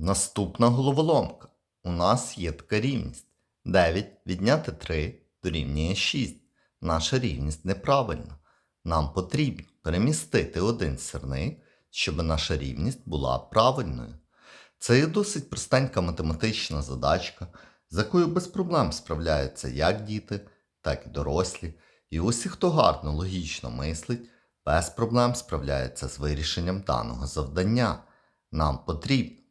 Наступна головоломка. У нас є така рівність. 9 відняти 3 дорівнює 6. Наша рівність неправильна. Нам потрібно перемістити один сірник, щоб наша рівність була правильною. Це є досить простенька математична задачка, з якою без проблем справляються як діти, так і дорослі. І усі, хто гарно логічно мислить, без проблем справляється з вирішенням даного завдання. Нам потрібно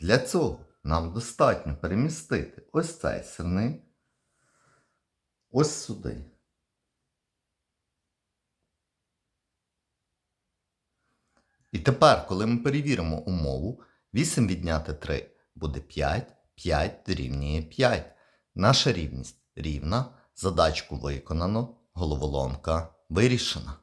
Для цього нам достатньо перемістити ось цей сирник ось сюди. І тепер, коли ми перевіримо умову, 8 відняти 3 буде 5, 5 дорівнює 5. Наша рівність рівна, задачку виконано, головоломка вирішена.